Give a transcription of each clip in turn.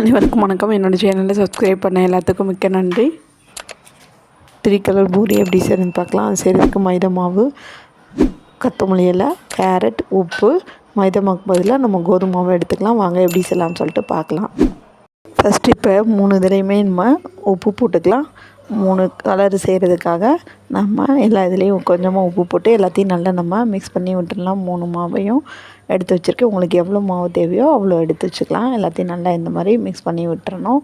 அனைவருக்கும் வணக்கம் என்னோடய சேனலை சப்ஸ்கிரைப் பண்ண எல்லாத்துக்கும் மிக்க நன்றி. த்ரீ கலர் பூரி எப்படி செய்யறதுன்னு பார்க்கலாம். அது செய்கிறதுக்கு மைதா மாவு கத்தமல்லி இலை கேரட் உப்பு மைதா மாவுக்கு பதிலாக நம்ம கோதுமை மாவு எடுத்துக்கலாம். வாங்க எப்படி செய்யலாம்னு சொல்லிட்டு பார்க்கலாம். ஃபஸ்ட்டு இப்போ மூணு தடவையுமே நம்ம உப்பு போட்டுக்கலாம். மூணு கலர் செய்கிறதுக்காக நம்ம எல்லா இதுலேயும் கொஞ்சமாக உப்பு போட்டு எல்லாத்தையும் நல்லா நம்ம மிக்ஸ் பண்ணி விட்டுடலாம். மூணு மாவையும் எடுத்து வச்சுருக்கேன். உங்களுக்கு எவ்வளோ மாவு தேவையோ அவ்வளோ எடுத்து வச்சுக்கலாம். எல்லாத்தையும் நல்லா இந்த மாதிரி மிக்ஸ் பண்ணி விட்டுறணும்.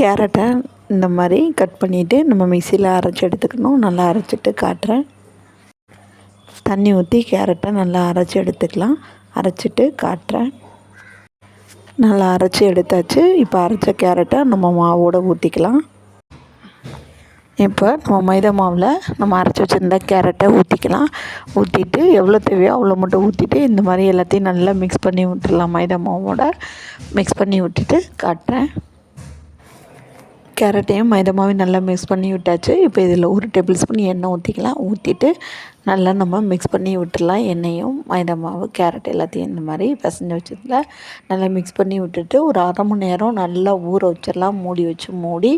கேரட்டை இந்த மாதிரி கட் பண்ணிவிட்டு நம்ம மிக்சியில் அரைச்சி எடுத்துக்கணும். நல்லா அரைச்சிட்டு காட்டுறேன். தண்ணி ஊற்றி கேரட்டை நல்லா அரைச்சி எடுத்துக்கலாம். அரைச்சிட்டு காட்டுறேன். நல்லா அரைச்சி எடுத்தாச்சு. இப்போ அரைச்ச கேரட்டை நம்ம மாவோடு ஊற்றிக்கலாம் இப்போ நம்ம மைதா மாவில் நம்ம அரைச்சி வச்சுருந்த கேரட்டை ஊற்றிக்கலாம் ஊற்றிட்டு எவ்வளோ தேவையோ அவ்வளோ மட்டும் ஊற்றிட்டு இந்த மாதிரி எல்லாத்தையும் நல்லா மிக்ஸ் பண்ணி விட்டுடலாம். மைதா மாவோட மிக்ஸ் பண்ணி விட்டுட்டு காட்டுறேன். கேரட்டையும் மைதமாவையும் நல்லா மிக்ஸ் பண்ணி விட்டாச்சு. இப்போ இதில் ஒரு டேபிள் ஸ்பூன் எண்ணெய் ஊற்றிக்கலாம் ஊற்றிட்டு நல்லா நம்ம மிக்ஸ் பண்ணி விட்டுடலாம். எண்ணெயும் மைதா மாவு கேரட் எல்லாத்தையும் இந்த மாதிரி பசஞ்சு வச்சதில் நல்லா மிக்ஸ் பண்ணி விட்டுட்டு ஒரு அரை மணி நேரம் நல்லா ஊற வச்சிடலாம். மூடி வச்சு மூடி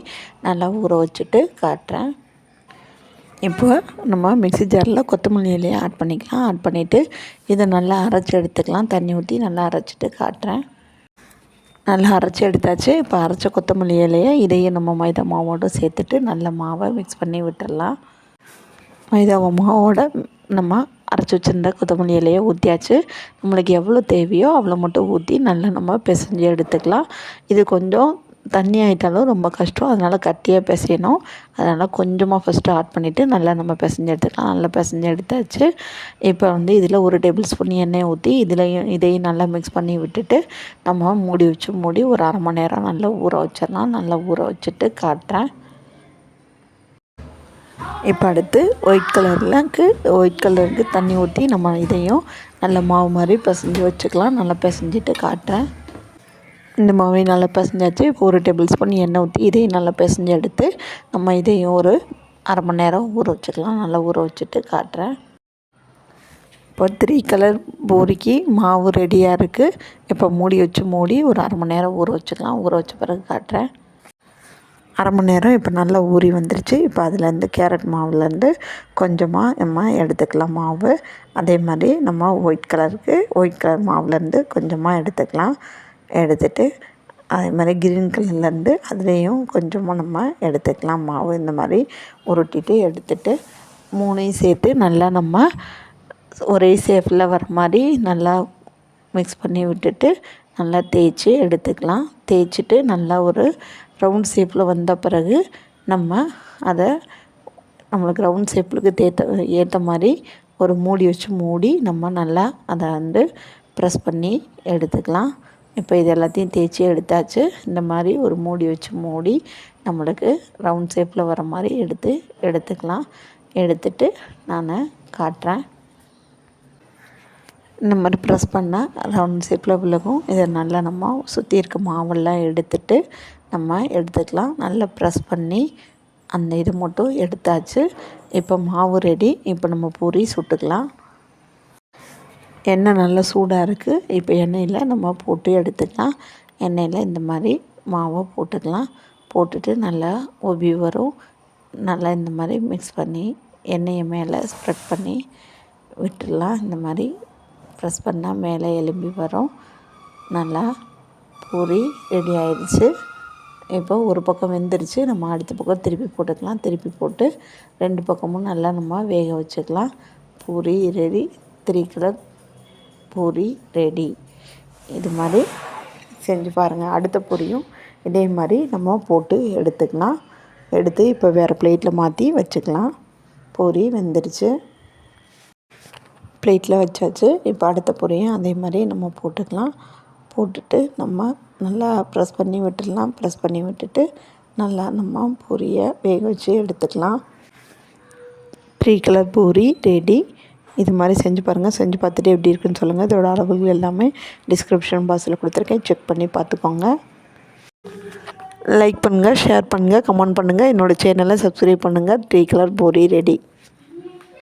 நல்லா ஊற வச்சுட்டு காட்டுறேன். இப்போ நம்ம மிக்ஸி ஜாரில் கொத்தமல்லி இலையை ஆட் பண்ணிக்கலாம். ஆட் பண்ணிவிட்டு இதை நல்லா அரைச்சி எடுத்துக்கலாம். தண்ணி ஊற்றி நல்லா அரைச்சிட்டு காட்டுறேன். நல்லா அரைச்சி எடுத்தாச்சு. இப்போ அரைச்ச கொத்தமல்லி இலையை இதையும் நம்ம மைதா மாவோடு சேர்த்துட்டு நல்ல மாவை மிக்ஸ் பண்ணி விட்டுடலாம் மைதா மாவோட நம்ம அரைச்சி வச்சுருந்த கொத்தமல்லி இலையை ஊற்றியாச்சு நம்மளுக்கு எவ்வளோ தேவையோ அவ்வளோ மட்டும் ஊற்றி நல்லா நம்ம பிசைஞ்சு எடுத்துக்கலாம். இது கொஞ்சம் தண்ணி ஆகிட்டாலும் ரொம்ப கஷ்டம். அதனால் கட்டியாக பிசையணும். அதனால் கொஞ்சமாக ஃபஸ்ட்டு ஆட் பண்ணிவிட்டு நல்லா நம்ம பிசைஞ்சு எடுத்துக்கலாம். நல்லா பிசைஞ்சு எடுத்தாச்சு. இப்போ வந்து இதில் ஒரு டேபிள் ஸ்பூன் எண்ணெய் ஊற்றி இதிலையும் இதையும் நல்லா மிக்ஸ் பண்ணி விட்டுட்டு நம்ம மூடி வச்சு மூடி ஒரு அரை மணி நேரம் நல்லா ஊற வச்சிடலாம். நல்லா ஊற வச்சுட்டு காட்டுறேன். இப்போ அடுத்து ஒயிட் கலர்லக்கு ஒயிட் கலருக்கு தண்ணி ஊற்றி நம்ம இதையும் நல்ல மாவு மாதிரி பிசைஞ்சு வச்சுக்கலாம். நல்லா பிசைஞ்சிட்டு காட்டுறேன். இந்த மாவையும் நல்லா பிசைஞ்சாச்சு. இப்போ ஒரு டேபிள் ஸ்பூன் எண்ணெய் ஊற்றி இதையும் நல்லா பிசைஞ்சு எடுத்து நம்ம இதையும் ஒரு அரை மணி நேரம் ஊற வச்சுக்கலாம். நல்லா ஊற வச்சுட்டு காட்டுறேன். இப்போ த்ரீ கலர் பூரிக்கு மாவு ரெடியாக இருக்குது இப்போ மூடி வச்சு மூடி ஒரு அரை மணி நேரம் ஊற வச்சுக்கலாம். ஊற வச்ச பிறகு காட்டுறேன். அரை மணி நேரம் இப்போ நல்லா ஊறி வந்துருச்சு. இப்போ அதுலேருந்து கேரட் மாவுலேருந்து கொஞ்சமாக நம்ம எடுத்துக்கலாம் மாவு. அதே மாதிரி நம்ம ஒயிட் கலருக்கு ஒயிட் கலர் மாவுலேருந்து கொஞ்சமாக எடுத்துக்கலாம். எடுத்துட்டு அதே மாதிரி க்ரீன் கலர்லேருந்து அதுலேயும் கொஞ்சமாக நம்ம எடுத்துக்கலாம். மாவு இந்த மாதிரி உருட்டிட்டு எடுத்துட்டு மூணையும் சேர்த்து நல்லா நம்ம ஒரே ஷேப்பில் வர மாதிரி நல்லா மிக்ஸ் பண்ணி விட்டுட்டு நல்லா தேய்ச்சி எடுத்துக்கலாம். தேய்ச்சிட்டு நல்லா ஒரு ரவுண்ட் ஷேப்பில் வந்த பிறகு நம்ம அதை நம்மளுக்கு ரவுண்ட் ஷேப்புக்கு தேத்த ஏற்ற மாதிரி ஒரு மூடி வச்சு மூடி நம்ம நல்லா அதை வந்து ப்ரெஸ் பண்ணி எடுத்துக்கலாம். இப்போ இது எல்லாத்தையும் தேய்ச்சி எடுத்தாச்சு. இந்த மாதிரி ஒரு மூடி வச்சு மூடி நம்மளுக்கு ரவுண்ட் ஷேப்பில் வர மாதிரி எடுத்து எடுத்துக்கலாம். எடுத்துட்டு நான் காட்டுறேன். இந்த மாதிரி ப்ரெஸ் பண்ணால் ரவுண்ட் ஷேப்பில் விலகும் இதை நல்லா நம்ம சுற்றி இருக்க மாவெல்லாம் எடுத்துட்டு நம்ம எடுத்துக்கலாம். நல்லா ப்ரெஸ் பண்ணி அந்த இது மட்டும் எடுத்தாச்சு. இப்போ மாவு ரெடி இப்போ நம்ம பூரி சுட்டுக்கலாம். எண்ணெய் நல்லா சூடாக இருக்குது இப்போ எண்ணெயில் நம்ம போட்டு எடுத்துக்கலாம். எண்ணெயில் இந்த மாதிரி மாவை போட்டுக்கலாம். போட்டுட்டு நல்லா உபி வரும். நல்லா இந்த மாதிரி மிக்ஸ் பண்ணி எண்ணெயை மேலே ஸ்ப்ரெட் பண்ணி விட்டுடலாம். இந்த மாதிரி ப்ரெஸ் பண்ணால் மேலே எலும்பி வரும். நல்லா பூரி ரெடி ஆயிடுச்சு இப்போ ஒரு பக்கம் வெந்துருச்சு. நம்ம அடுத்த பக்கம் திருப்பி போட்டுக்கலாம். திருப்பி போட்டு ரெண்டு பக்கமும் நல்லா நம்ம வேக வச்சுக்கலாம். Puri ready three colour puri ready இது மாதிரி செஞ்சு பாருங்கள் அடுத்த பொரியும் இதே மாதிரி நம்ம போட்டு எடுத்துக்கலாம். எடுத்து இப்போ வேறு பிளேட்டில் மாற்றி வச்சுக்கலாம். பூரி வெந்துருச்சு. பிளேட்டில் வச்சாச்சு. இப்போ அடுத்த பொரியும் அதே மாதிரி நம்ம போட்டுக்கலாம். போட்டுட்டு நம்ம நல்லா ப்ரெஸ் பண்ணி விட்டுடலாம். ப்ரெஸ் பண்ணி விட்டுட்டு நல்லா நம்ம பூரியை வேக வச்சு எடுத்துக்கலாம். த்ரீ கலர் பூரி ரெடி இது மாதிரி செஞ்சு பாருங்கள் செஞ்சு பார்த்துட்டு எப்படி இருக்குன்னு சொல்லுங்கள் இதோட அளவுகள் எல்லாமே டிஸ்கிரிப்ஷன் பாக்ஸில் கொடுத்துருக்கேன். செக் பண்ணி பார்த்துக்கோங்க. லைக் பண்ணுங்கள் ஷேர் பண்ணுங்கள் கமெண்ட் பண்ணுங்கள் என்னோடய சேனலை சப்ஸ்கிரைப் பண்ணுங்கள் த்ரீ கலர் போரி ரெடி